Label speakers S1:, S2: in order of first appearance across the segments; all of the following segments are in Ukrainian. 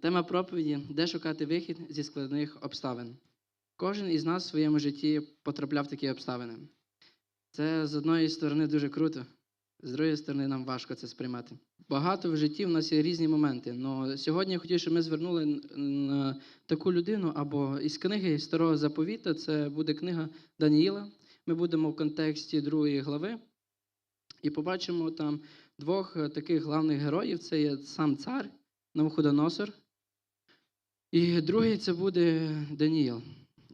S1: Тема проповіді де шукати вихід зі складних обставин. Кожен із нас в своєму житті потрапляв такі обставини. Це з одної сторони дуже круто, з другої сторони, нам важко це сприймати. Багато в житті в нас є різні моменти. але сьогодні я хотів, щоб ми звернули на таку людину або із книги Старого Заповіта, це буде книга Даніїла. Ми будемо в контексті другої глави і побачимо там двох таких главних героїв: це є сам цар Навуходоносор. І другий це буде Даніїл.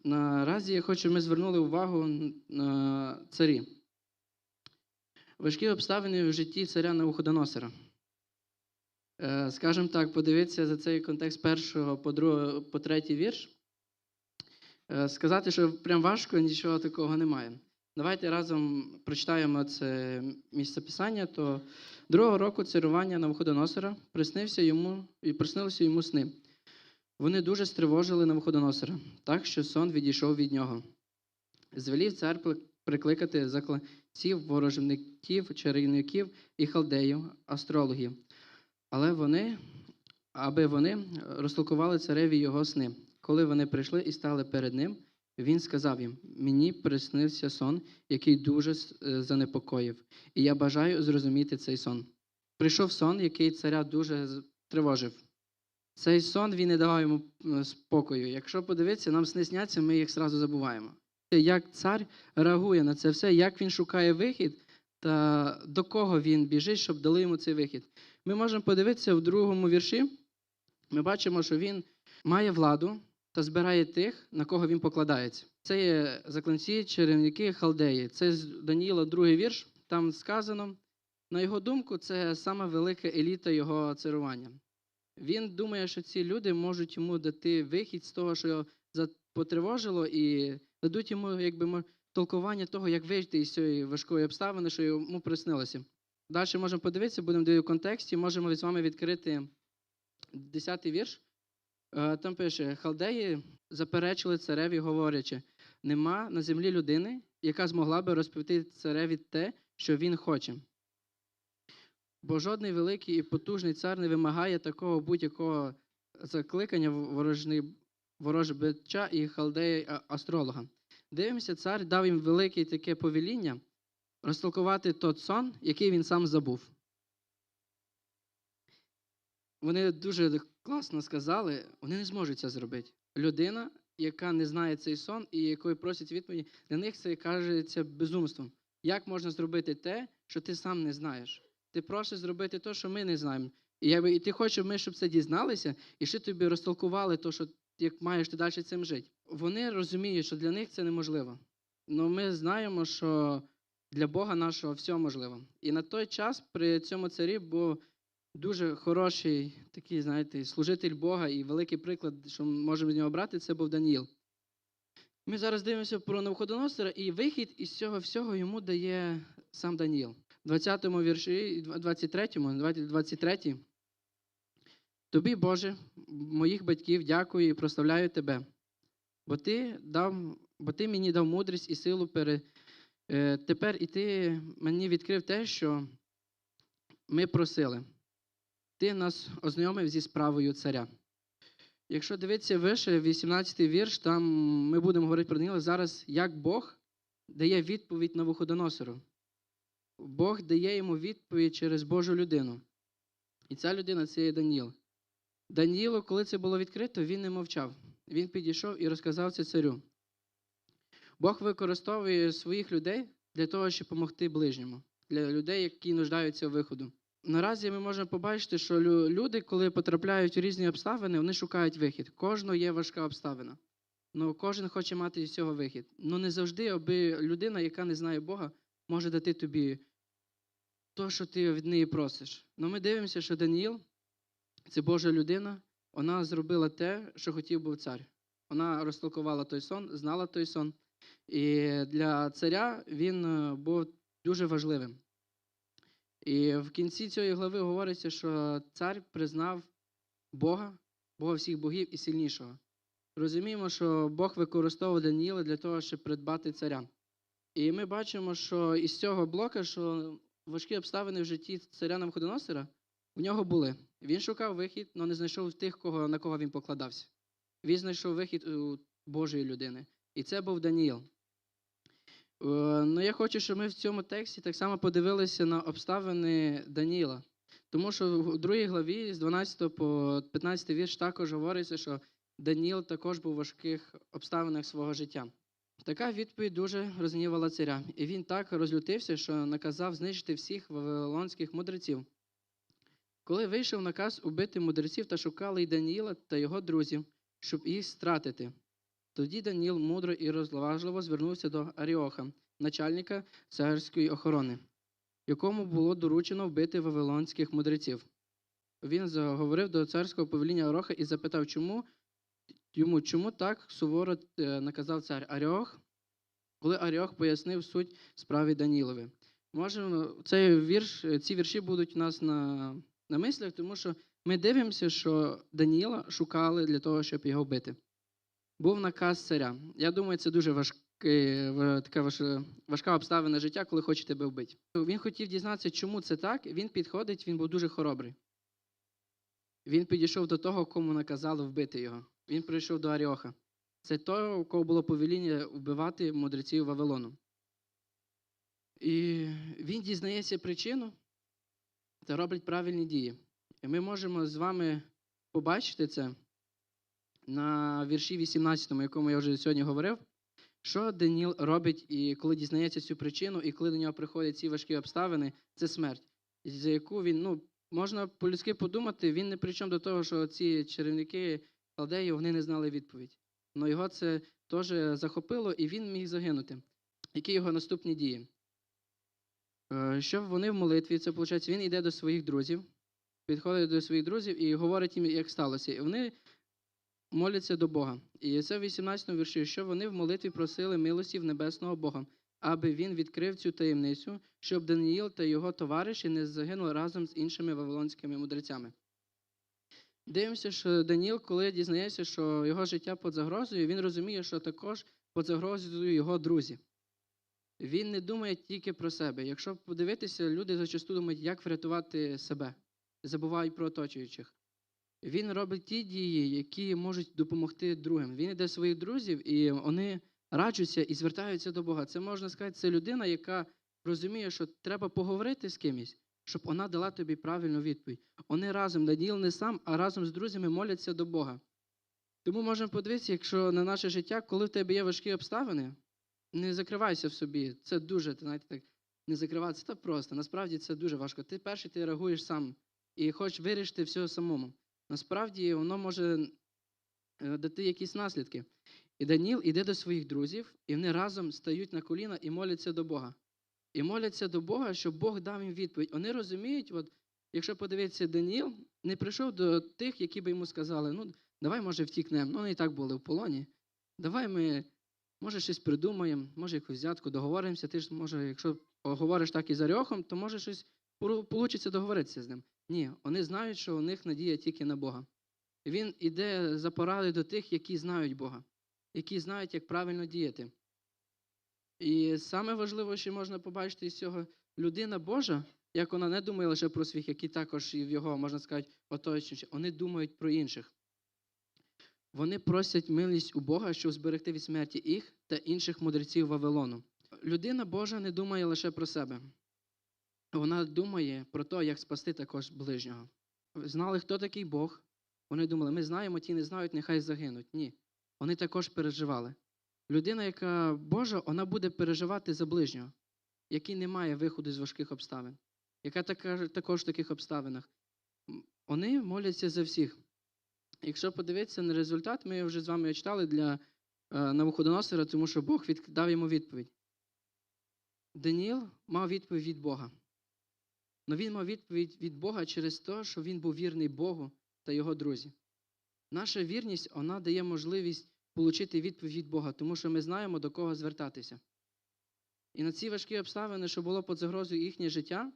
S1: Наразі я хочу, щоб ми звернули увагу на царі. Важкі обставини в житті царя Навуходоносора. Е, Скажімо так, подивитися за цей контекст першого по другого, по третій вірш. Е, Сказати, що прям важко, нічого такого немає. Давайте разом прочитаємо це місце писання. То другого року царювання Навуходоносора приснився йому і приснилися йому сни. Вони дуже стривожили Навуходоносора, так що сон відійшов від нього. Звелів цар прикликати закладців, ворожників, чарівників і халдеїв, астрологів. Але вони, аби вони розтолкували цареві його сни. Коли вони прийшли і стали перед ним, він сказав їм: Мені приснився сон, який дуже е, занепокоїв, і я бажаю зрозуміти цей сон. Прийшов сон, який царя дуже тривожив. Цей сон він не давав йому е, спокою. Якщо подивитися, нам сни сняться, ми їх зразу забуваємо. Як цар реагує на це все, як він шукає вихід та до кого він біжить, щоб дали йому цей вихід. Ми можемо подивитися в другому вірші. Ми бачимо, що він має владу та збирає тих, на кого він покладається. Це є закланці, чарівники, халдеї. Це з Даніїла, другий вірш. Там сказано, на його думку, це саме велика еліта його царування. Він думає, що ці люди можуть йому дати вихід з того, що його потривожило, і дадуть йому якби толкування того, як вийти із цієї важкої обставини, що йому приснилося. Далі можемо подивитися, будемо дивитися в контексті, можемо з вами відкрити 10-й вірш. Е, Там пише: Халдеї заперечили цареві, говорячи: нема на землі людини, яка змогла би розповісти цареві те, що він хоче. Бо жодний великий і потужний цар не вимагає такого будь-якого закликання ворожни, ворожбича і халдея а- астролога. Дивимося, цар дав їм велике таке повеління розтолкувати тот сон, який він сам забув. Вони дуже класно сказали, вони не зможуть це зробити. Людина, яка не знає цей сон і якої просять відповіді, для них це кажеться безумством. Як можна зробити те, що ти сам не знаєш? Ти просиш зробити те, що ми не знаємо. І, якби, і ти хочеш, ми щоб це дізналися, і ще тобі розтолкували те, що як маєш ти далі цим жити. Вони розуміють, що для них це неможливо. Але ми знаємо, що для Бога нашого все можливо. І на той час при цьому царі був дуже хороший такий, знаєте, служитель Бога і великий приклад, що ми можемо з нього брати, це був Даніїл. Ми зараз дивимося про Навуходоносора, і вихід із цього всього йому дає сам Даніїл. В 20-му вірші, 23-му, давайте 23 Тобі, Боже, моїх батьків дякую і прославляю Тебе, бо ти, дав, бо ти мені дав мудрість і силу перед. Е, тепер і ти мені відкрив те, що ми просили. Ти нас ознайомив зі справою царя. Якщо дивитися вище, 18-й вірш, там ми будемо говорити про Даніла зараз, як Бог дає відповідь на виходоносору. Бог дає йому відповідь через Божу людину. І ця людина це є Даніл. Даніїлу, коли це було відкрито, він не мовчав. Він підійшов і розказав це царю. Бог використовує своїх людей для того, щоб допомогти ближньому, для людей, які нуждаються в виходу. Наразі ми можемо побачити, що люди, коли потрапляють у різні обставини, вони шукають вихід. Кожного є важка обставина. Ну, кожен хоче мати з цього вихід. Ну не завжди, аби людина, яка не знає Бога, може дати тобі то, що ти від неї просиш. Ну ми дивимося, що Даніїл це Божа людина, вона зробила те, що хотів був цар. Вона розтолкувала той сон, знала той сон. І для царя він е, був дуже важливим. І в кінці цієї глави говориться, що цар признав Бога, Бога всіх богів і сильнішого. Розуміємо, що Бог використовував Даніїла для того, щоб придбати царя. І ми бачимо, що із цього блока, що важкі обставини в житті царя Навходоносора, в нього були. Він шукав вихід, але не знайшов тих, кого, на кого він покладався. Він знайшов вихід у Божої людини. І це був Даніїл. Е, Ну, я хочу, щоб ми в цьому тексті так само подивилися на обставини Даніїла. Тому що в другій главі з 12 по 15 вірш також говориться, що Даніїл також був у важких обставинах свого життя. Така відповідь дуже розгнівала царя, і він так розлютився, що наказав знищити всіх вавилонських мудреців. Коли вийшов наказ убити мудреців та шукали й Даніїла та його друзів, щоб їх стратити. Тоді Даніл мудро і розважливо звернувся до Аріоха, начальника царської охорони, якому було доручено вбити вавилонських мудреців. Він заговорив до царського повеління Ароха і запитав, чому йому чому так суворо е, наказав цар Аріох, коли Аріох пояснив суть справи Данілові. Можемо цей вірш, е, ці вірші будуть у нас на, на мислях, тому що ми дивимося, що Даніла шукали для того, щоб його вбити. Був наказ царя. Я думаю, це дуже важке, в- така важка обставина життя, коли хоче тебе вбити. Він хотів дізнатися, чому це так. Він підходить, він був дуже хоробрий. Він підійшов до того, кому наказали вбити його. Він прийшов до Аріоха. Це той, у кого було повеління вбивати мудреців Вавилону. І він дізнається причину та робить правильні дії. І ми можемо з вами побачити це на вірші 18, якому я вже сьогодні говорив, що Даніл робить, і коли дізнається цю причину, і коли до нього приходять ці важкі обставини, це смерть, за яку він, ну, можна по-людськи подумати, він не при чому до того, що ці чарівники халдеї, вони не знали відповідь. Але його це теж захопило, і він міг загинути. Які його наступні дії? Е, Що вони в молитві, це виходить, він йде до своїх друзів, підходить до своїх друзів і говорить їм, як сталося. І вони моляться до Бога. І це в 18 вірші, що вони в молитві просили милості в небесного Бога, аби він відкрив цю таємницю, щоб Даниїл та його товариші не загинули разом з іншими вавилонськими мудрецями. Дивимося, що Даніл, коли дізнається, що його життя під загрозою, він розуміє, що також під загрозою його друзі. Він не думає тільки про себе. Якщо подивитися, люди зачасту думають, як врятувати себе, забувають про оточуючих. Він робить ті дії, які можуть допомогти другим. Він йде до своїх друзів, і вони раджуться і звертаються до Бога. Це можна сказати, це людина, яка розуміє, що треба поговорити з кимось, щоб вона дала тобі правильну відповідь. Вони разом, Даніл не сам, а разом з друзями моляться до Бога. Тому можемо подивитися, якщо на наше життя, коли в тебе є важкі обставини, не закривайся в собі. Це дуже, ти знаєте, так, не закриватися, це просто. Насправді це дуже важко. Ти перший ти реагуєш сам і хочеш вирішити все самому. Насправді воно може е, дати якісь наслідки. І Даніл іде до своїх друзів, і вони разом стають на коліна і моляться до Бога. І моляться до Бога, щоб Бог дав їм відповідь. Вони розуміють, от, якщо подивитися, Даніл не прийшов до тих, які би йому сказали, ну, давай, може, втікнемо. Ну, вони і так були в полоні. Давай ми, може, щось придумаємо, може, якусь взятку договоримося. Ти ж, може, якщо говориш так із Аріохом, то може щось договоритися з ним. Ні, вони знають, що у них надія тільки на Бога. Він іде за порадою до тих, які знають Бога, які знають, як правильно діяти. І саме важливе, що можна побачити з цього, людина Божа, як вона не думає лише про своїх, які також і в його, можна сказати, оточуючи, вони думають про інших. Вони просять милість у Бога, щоб зберегти від смерті їх та інших мудреців Вавилону. Людина Божа не думає лише про себе. Вона думає про те, як спасти також ближнього. Знали, хто такий Бог. Вони думали, ми знаємо, ті не знають, нехай загинуть. Ні. Вони також переживали. Людина, яка Божа, вона буде переживати за ближнього, який не має виходу з важких обставин, яка також в таких обставинах. Вони моляться за всіх. Якщо подивитися на результат, ми вже з вами читали для е, Навуходоносора, тому що Бог дав йому відповідь. Даніїл мав відповідь від Бога. Але він мав відповідь від Бога через те, що він був вірний Богу та його друзі. Наша вірність вона дає можливість отримати відповідь від Бога, тому що ми знаємо, до кого звертатися. І на ці важкі обставини, що було під загрозою їхнє життя,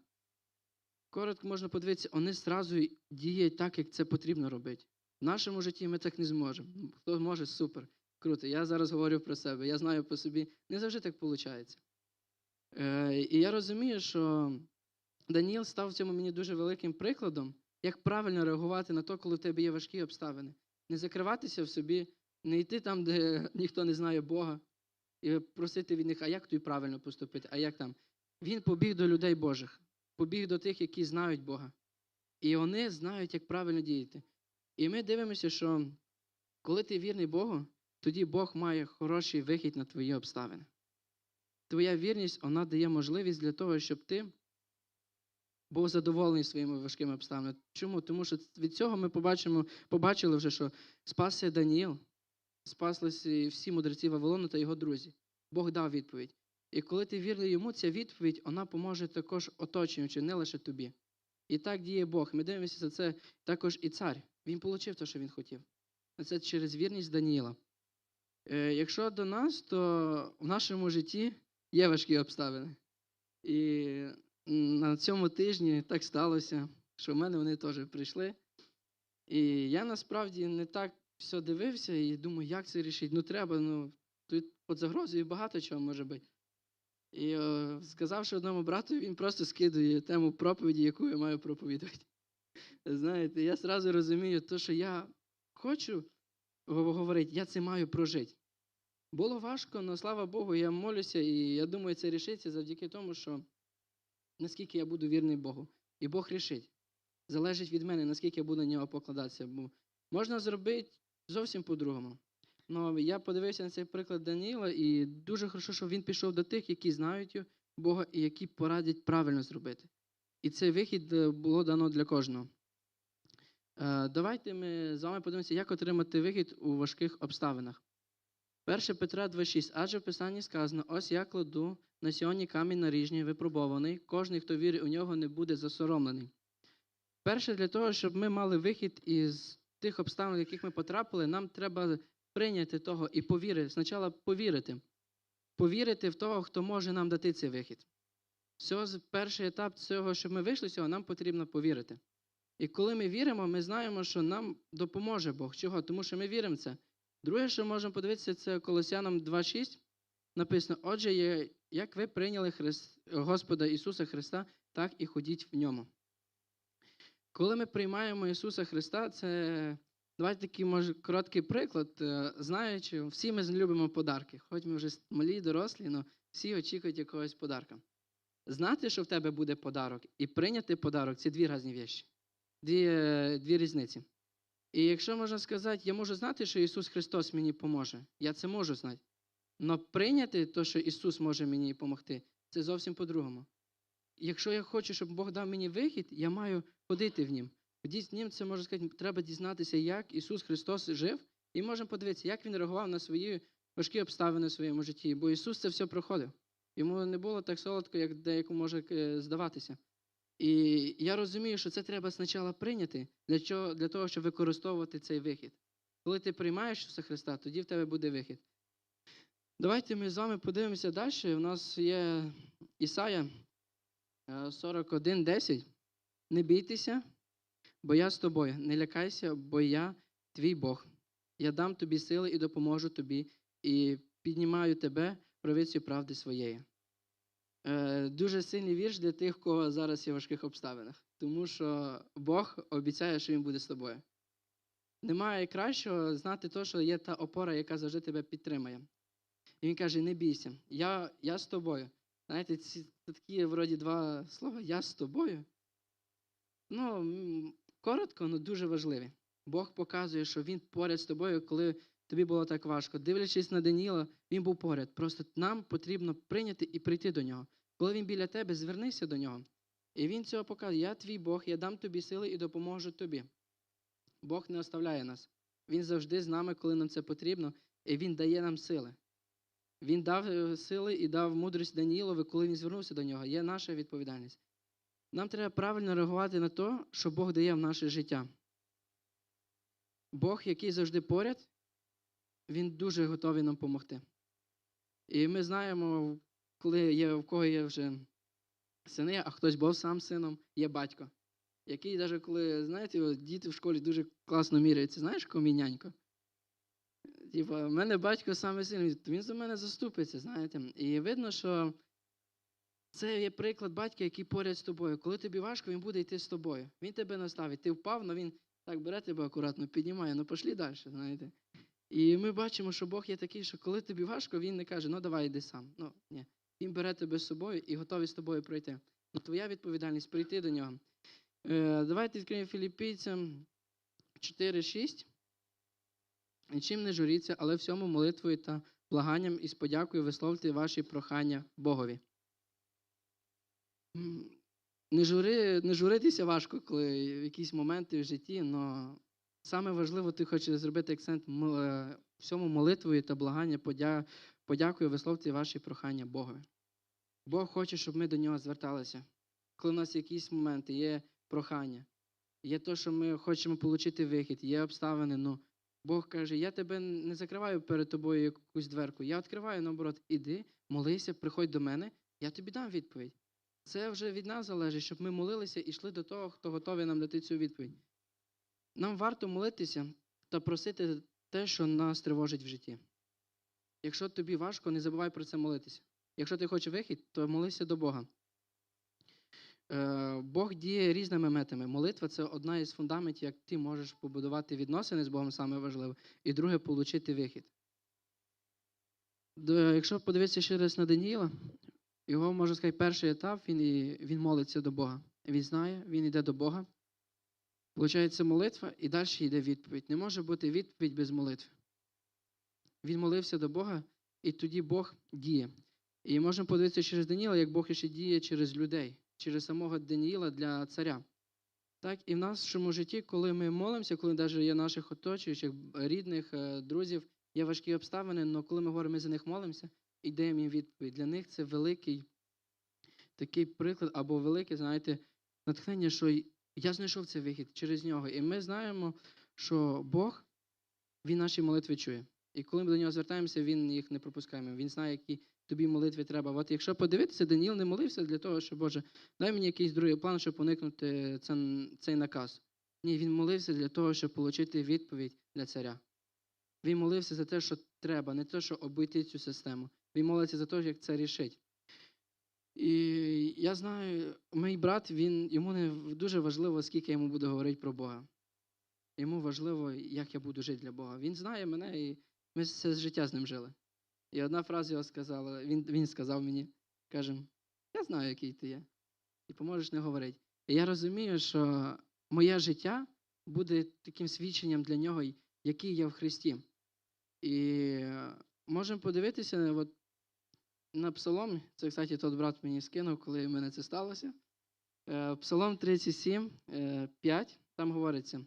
S1: коротко можна подивитися, вони зразу діють так, як це потрібно робити. В нашому житті ми так не зможемо. Хто може, супер, круто. Я зараз говорю про себе. Я знаю по собі, не завжди так виходить. Е, і я розумію, що Даніл став в цьому мені дуже великим прикладом, як правильно реагувати на те, коли в тебе є важкі обставини. Не закриватися в собі, не йти там, де ніхто не знає Бога, і просити від них, а як тобі правильно поступити, а як там. Він побіг до людей Божих, побіг до тих, які знають Бога. І вони знають, як правильно діяти. І ми дивимося, що коли ти вірний Богу, тоді Бог має хороший вихід на твої обставини. Твоя вірність вона дає можливість для того, щоб ти був задоволений своїми важкими обставинами. Чому? Тому що від цього ми побачимо, побачили вже, що спасся Даніїл, спаслися всі мудреці Вавилону та його друзі. Бог дав відповідь. І коли ти вірний йому, ця відповідь вона поможе також оточуючи, не лише тобі. І так діє Бог. Ми дивимося за це також і цар. Він отримав те, що він хотів. Це через вірність Даніїла. Е, якщо до нас, то в нашому житті є важкі обставини. І на цьому тижні так сталося, що в мене вони теж прийшли. І я насправді не так все дивився і думаю, як це рішити. Ну треба, ну тут під загрозою багато чого може бути. І е, сказавши одному брату, він просто скидує тему проповіді, яку я маю проповідувати. Знаєте, я зразу розумію, то, що я хочу говорити, я це маю прожити. Було важко, але слава Богу, я молюся, і я думаю, це рішиться завдяки тому, що наскільки я буду вірний Богу. І Бог рішить. Залежить від мене, наскільки я буду на нього покладатися. Бо можна зробити зовсім по-другому. Ну, я подивився на цей приклад Даніла, і дуже хорошо, що він пішов до тих, які знають Бога і які порадять правильно зробити. І цей вихід е, було дано для кожного. Е, Давайте ми з вами подивимося, як отримати вихід у важких обставинах. 1 Петра 2,6. Адже в Писанні сказано: ось я кладу на сьогодні камінь наріжній, випробований, кожний, хто вірить у нього, не буде засоромлений. Перше, для того, щоб ми мали вихід із тих обставин, в яких ми потрапили, нам треба прийняти того і повірити. Спочатку повірити. Повірити в того, хто може нам дати цей вихід. Все, перший етап цього, щоб ми вийшли з цього, нам потрібно повірити. І коли ми віримо, ми знаємо, що нам допоможе Бог. Чого? Тому що ми віримо в це. Друге, що можемо подивитися, це Колосянам 2.6. Написано: Отже, як ви прийняли Христ, Господа Ісуса Христа, так і ходіть в ньому. Коли ми приймаємо Ісуса Христа, це давайте такий може короткий приклад. Е, Знаючи, всі ми любимо подарки. Хоч ми вже малі, дорослі, але всі очікують якогось подарка. Знати, що в тебе буде подарок, і прийняти подарок це дві різні речі, дві, е, дві різниці. І якщо можна сказати, я можу знати, що Ісус Христос мені поможе, я це можу знати. Але прийняти те, що Ісус може мені допомогти, це зовсім по-другому. Якщо я хочу, щоб Бог дав мені вихід, я маю ходити в нім. Ходіть в нім, це можна сказати, треба дізнатися, як Ісус Христос жив, і можемо подивитися, як Він реагував на свої важкі обставини в своєму житті. Бо Ісус це все проходив. Йому не було так солодко, як деякому може е, здаватися. І я розумію, що це треба спочатку прийняти для, чого, для того, щоб використовувати цей вихід. Коли ти приймаєш Ісуса Христа, тоді в тебе буде вихід. Давайте ми з вами подивимося далі. У нас є Ісая 41.10. Не бійтеся, бо я з тобою. Не лякайся, бо я твій Бог. Я дам тобі сили і допоможу тобі, і піднімаю тебе правицю правди своєї. Е, дуже сильний вірш для тих, кого зараз є в важких обставинах, тому що Бог обіцяє, що Він буде з тобою. Немає кращого знати те, що є та опора, яка завжди тебе підтримає. І він каже: не бійся, я, я з тобою. Знаєте, ці такі вроді два слова я з тобою. Ну, коротко, але дуже важливі. Бог показує, що Він поряд з тобою, коли тобі було так важко. Дивлячись на Даніла, він був поряд. Просто нам потрібно прийняти і прийти до нього. Коли він біля тебе, звернися до нього. І він цього показує: Я твій Бог, я дам тобі сили і допоможу тобі. Бог не оставляє нас. Він завжди з нами, коли нам це потрібно, і Він дає нам сили. Він дав е, сили і дав мудрість Даніїлові, коли він звернувся до нього. Є наша відповідальність. Нам треба правильно реагувати на те, що Бог дає в наше життя. Бог, який завжди поряд, він дуже готовий нам допомогти. І ми знаємо, коли є в кого є вже сини, а хтось був сам сином, є батько. Який, навіть коли, знаєте, діти в школі дуже класно міряються, знаєш, комінянько? Типа, в мене батько саме сильний, він за мене заступиться, знаєте. І видно, що Це є приклад батька, який поряд з тобою. Коли тобі важко, він буде йти з тобою. Він тебе наставить. Ти впав, але він так бере тебе акуратно, піднімає, ну пошлі далі, знаєте. І ми бачимо, що Бог є такий, що коли тобі важко, він не каже, ну давай йди сам. Ну, ні. Він бере тебе з собою і готовий з тобою пройти. Ну, твоя відповідальність прийти до нього. Е, давайте відкриємо філіппійцям 4.6. Нічим не журіться, але всьому молитвою та благанням і з подякою висловлюйте ваші прохання Богові. Не, жури, не журитися важко, коли в якісь моменти в житті, але саме важливо, ти хочеш зробити акцент е, всьому молитвою та благання, подя, подякою висловлюйте ваші прохання Богові. Бог хоче, щоб ми до нього зверталися. Коли в нас якісь моменти, є прохання, є те, що ми хочемо отримати вихід, є обставини, ну Бог каже, я тебе не закриваю перед тобою якусь дверку, я відкриваю, наоборот, іди, молися, приходь до мене, я тобі дам відповідь. Це вже від нас залежить, щоб ми молилися і йшли до того, хто готовий нам дати цю відповідь. Нам варто молитися та просити те, що нас тривожить в житті. Якщо тобі важко, не забувай про це молитися. Якщо ти хочеш вихід, то молися до Бога. Е, Бог діє різними методами. Молитва це одна із фундаментів, як ти можеш побудувати відносини з Богом, саме важливе, і друге отримати вихід. Якщо подивитися ще раз на Даніїла, його, можна сказати, перший етап, він, він молиться до Бога. Він знає, він йде до Бога. Получається молитва, і далі йде відповідь. Не може бути відповідь без молитви. Він молився до Бога, і тоді Бог діє. І можемо подивитися через Даніїла, як Бог ще діє через людей, через самого Даніїла для царя. Так, і в нашому житті, коли ми молимося, коли навіть є наших оточуючих, рідних, е, друзів, є важкі обставини, але коли ми говоримо, ми за них молимося і даємо їм відповідь. Для них це великий такий приклад або велике, знаєте, натхнення, що я знайшов цей вихід через нього. І ми знаємо, що Бог, Він наші молитви чує. І коли ми до нього звертаємося, він їх не пропускає. Він знає, які тобі молитви треба. От якщо подивитися, Даніл не молився для того, що Боже, дай мені якийсь другий план, щоб уникнути цей наказ. Ні, він молився для того, щоб отримати відповідь для царя. Він молився за те, що треба, не те, що обійти цю систему. Він молиться за те, як це рішить. І я знаю, мій брат, він, йому не дуже важливо, скільки я йому буду говорити про Бога. Йому важливо, як я буду жити для Бога. Він знає мене, і ми все життя з ним жили. І одна фраза його сказала, він, він сказав мені, каже, я знаю, який ти є, і поможеш не говорити. І я розумію, що моє життя буде таким свідченням для нього, який я в Христі. І е, можемо подивитися от, на Псалом. Це, кстати, тот брат мені скинув, коли в мене це сталося. Е, Псалом 37, е, 5, там говориться: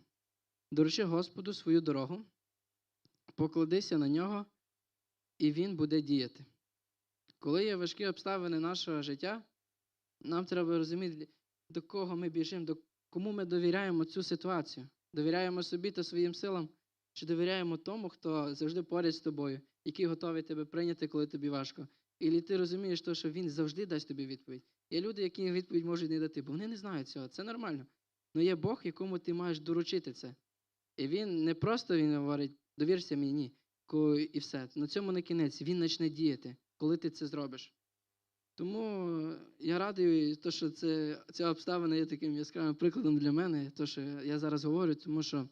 S1: доручи Господу свою дорогу, покладися на нього, і він буде діяти. Коли є важкі обставини нашого життя, нам треба розуміти, до кого ми біжимо, до кому ми довіряємо цю ситуацію. Довіряємо собі та своїм силам, чи довіряємо тому, хто завжди поряд з тобою, який готовий тебе прийняти, коли тобі важко. І ти розумієш, то, що він завжди дасть тобі відповідь. Є люди, які відповідь можуть не дати, бо вони не знають цього. Це нормально. Але є Бог, якому ти маєш доручити це. І він не просто він говорить, довірся мені, ні. Ко- І все. На цьому не кінець. Він почне діяти, коли ти це зробиш. Тому я радий, то, що це, ця обставина є таким яскравим прикладом для мене, то, що я зараз говорю, тому що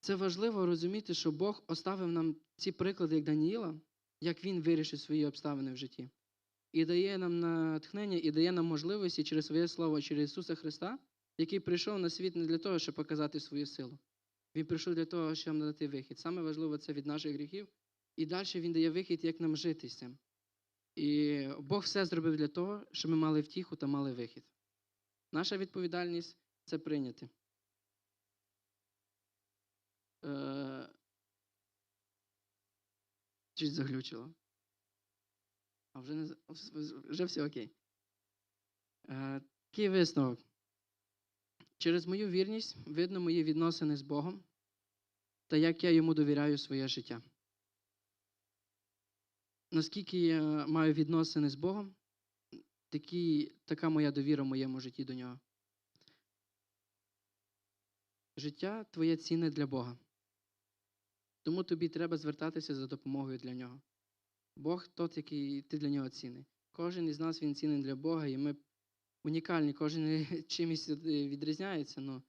S1: це важливо розуміти, що Бог оставив нам ці приклади, як Даніїла, як він вирішив свої обставини в житті. І дає нам натхнення, і дає нам можливості через своє слово, через Ісуса Христа, який прийшов на світ не для того, щоб показати свою силу. Він прийшов для того, щоб нам надати вихід. Саме важливо це від наших гріхів. І далі він дає вихід, як нам жити з цим. І Бог все зробив для того, щоб ми мали втіху та мали вихід. Наша відповідальність це прийняти. Е, Чуть заглючило. А вже не вже все окей. Е, Такий висновок. Через мою вірність видно мої відносини з Богом та як я йому довіряю своє життя. Наскільки я маю відносини з Богом, такі, така моя довіра в моєму житті до нього. Життя твоє цінне для Бога. Тому тобі треба звертатися за допомогою для нього. Бог тот, який ти для нього цінний. Кожен із нас він цінний для Бога, і ми унікальні, кожен чимось відрізняється. але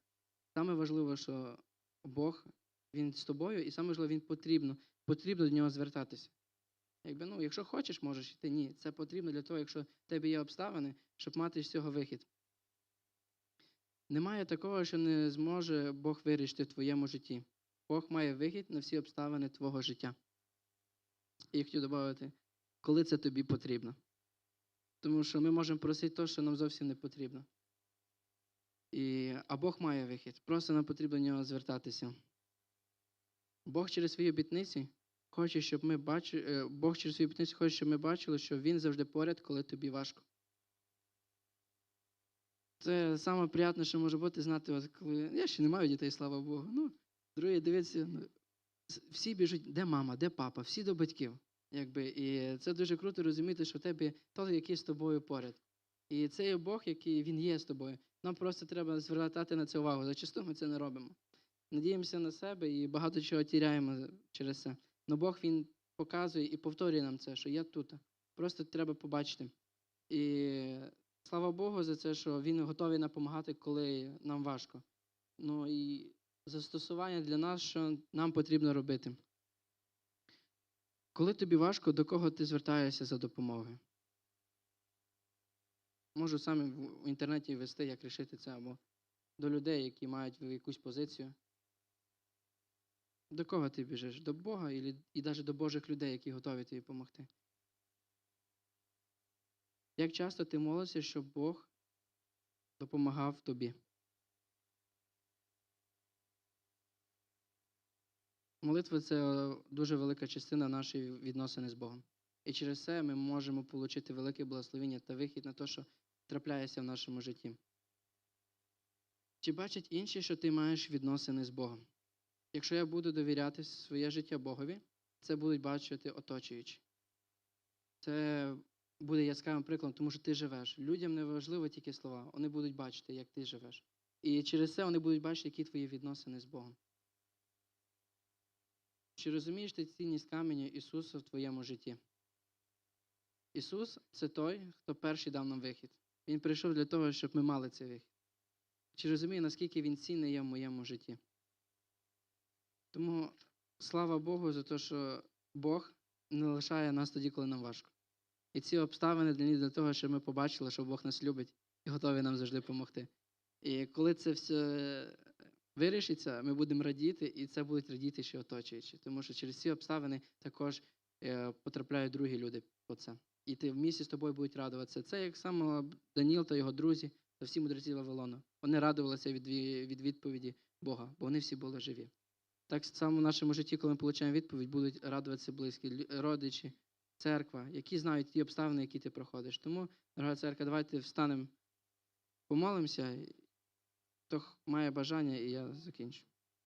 S1: саме важливо, що Бог він з тобою, і саме важливо, він потрібно, потрібно до нього звертатися. Якби, ну, якщо хочеш, можеш йти. Ні, це потрібно для того, якщо в тебе є обставини, щоб мати з цього вихід. Немає такого, що не зможе Бог вирішити в твоєму житті. Бог має вихід на всі обставини твого життя. І я хотів додати, коли це тобі потрібно. Тому що ми можемо просити те, що нам зовсім не потрібно. І, а Бог має вихід. Просто нам потрібно до нього звертатися. Бог через свої обітниці хоче, щоб ми бачили, Бог через свої обітниці хоче, щоб ми бачили, що Він завжди поряд, коли тобі важко. Це саме приємне, що може бути знати, от коли. Я ще не маю дітей, слава Богу. Ну, друге, дивіться, ну, всі біжуть, де мама, де папа, всі до батьків. Якби, і це дуже круто розуміти, що в тебе той, який з тобою поряд. І це є Бог, який він є з тобою. Нам просто треба звертати на це увагу. Зачасту ми це не робимо. Надіємося на себе і багато чого тіряємо через це. Но Бог він показує і повторює нам це, що я тут. Просто треба побачити. І слава Богу за це, що він готовий допомагати, коли нам важко. Ну і застосування для нас, що нам потрібно робити. Коли тобі важко, до кого ти звертаєшся за допомогою? Можу саме в інтернеті ввести, як рішити це, або до людей, які мають якусь позицію. До кого ти біжиш? До Бога і навіть до Божих людей, які готові тобі допомогти. Як часто ти молишся, щоб Бог допомагав тобі? Молитва це е, дуже велика частина нашої відносини з Богом. І через це ми можемо отримати велике благословення та вихід на те, що трапляється в нашому житті. Чи бачать інші, що ти маєш відносини з Богом? Якщо я буду довіряти своє життя Богові, це будуть бачити оточуючі. Це буде яскравим прикладом, тому що ти живеш. Людям не важливо тільки слова, вони будуть бачити, як ти живеш. І через це вони будуть бачити, які твої відносини з Богом. Чи розумієш ти цінність каменю Ісуса в твоєму житті? Ісус це той, хто перший дав нам вихід. Він прийшов для того, щоб ми мали цей вихід. Чи розуміє, наскільки він цінний є в моєму житті? Тому слава Богу за те, що Бог не лишає нас тоді, коли нам важко. І ці обставини для того, щоб ми побачили, що Бог нас любить і готовий нам завжди допомогти. І коли це все вирішиться, ми будемо радіти, і це будуть радіти ще оточуючі. Тому що через ці обставини також е, потрапляють другі люди по це. І ти в місті з тобою будуть радуватися. Це як саме Даніл та його друзі та всі мудреці Вавилону. Вони радувалися від, від відповіді Бога, бо вони всі були живі. Так само в нашому житті, коли ми отримуємо відповідь, будуть радуватися близькі, родичі, церква, які знають ті обставини, які ти проходиш. Тому, дорога церква, давайте встанемо, помолимося. Хто має бажання, і я закінчу.